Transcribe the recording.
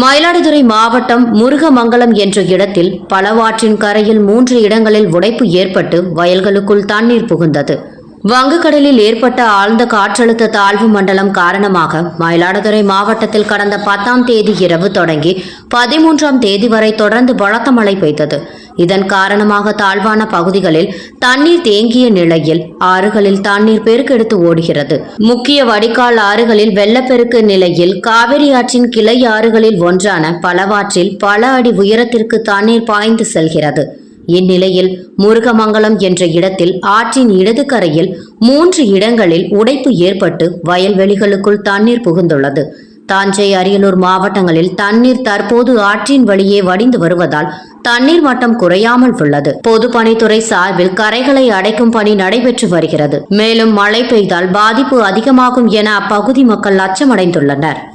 மயிலாடுதுறை மாவட்டம் முருகமங்கலம் என்ற இடத்தில் பலவாற்றின் கரையில் மூன்று இடங்களில் உடைப்பு ஏற்பட்டு வயல்களுக்குள் தண்ணீர் புகுந்தது. வங்கக்கடலில் ஏற்பட்ட ஆழ்ந்த காற்றழுத்த தாழ்வு மண்டலம் காரணமாக மயிலாடுதுறை மாவட்டத்தில் கடந்த பத்தாம் தேதி இரவு தொடங்கி பதிமூன்றாம் தேதி வரை தொடர்ந்து பலத்த மழை பெய்தது. இதன் காரணமாக தாழ்வான பகுதிகளில் தண்ணீர் தேங்கிய நிலையில் ஆறுகளில் தண்ணீர் பெருக்கெடுத்து ஓடுகிறது. முக்கிய வடிகால் ஆறுகளில் வெள்ளப்பெருக்கு நிலையில் காவிரி ஆற்றின் கிளை ஆறுகளில் ஒன்றான பலவாற்றில் பல அடி உயரத்திற்கு தண்ணீர் பாய்ந்து செல்கிறது. இந்நிலையில் முருகமங்கலம் என்ற இடத்தில் ஆற்றின் இடது கரையில் மூன்று இடங்களில் உடைப்பு ஏற்பட்டு வயல்வெளிகளுக்குள் தண்ணீர் புகுந்துள்ளது. தாஞ்சை அரியலூர் மாவட்டங்களில் தண்ணீர் தற்போது ஆற்றின் வழியே வடிந்து வருவதால் தண்ணீர் மட்டம் குறையாமல் உள்ளது. பொதுப்பணித்துறை சார்பில் கரைகளை அடைக்கும் பணி நடைபெற்று வருகிறது. மேலும் மழை பெய்தால் பாதிப்பு அதிகமாகும் என அப்பகுதி மக்கள் அச்சமடைந்துள்ளனர்.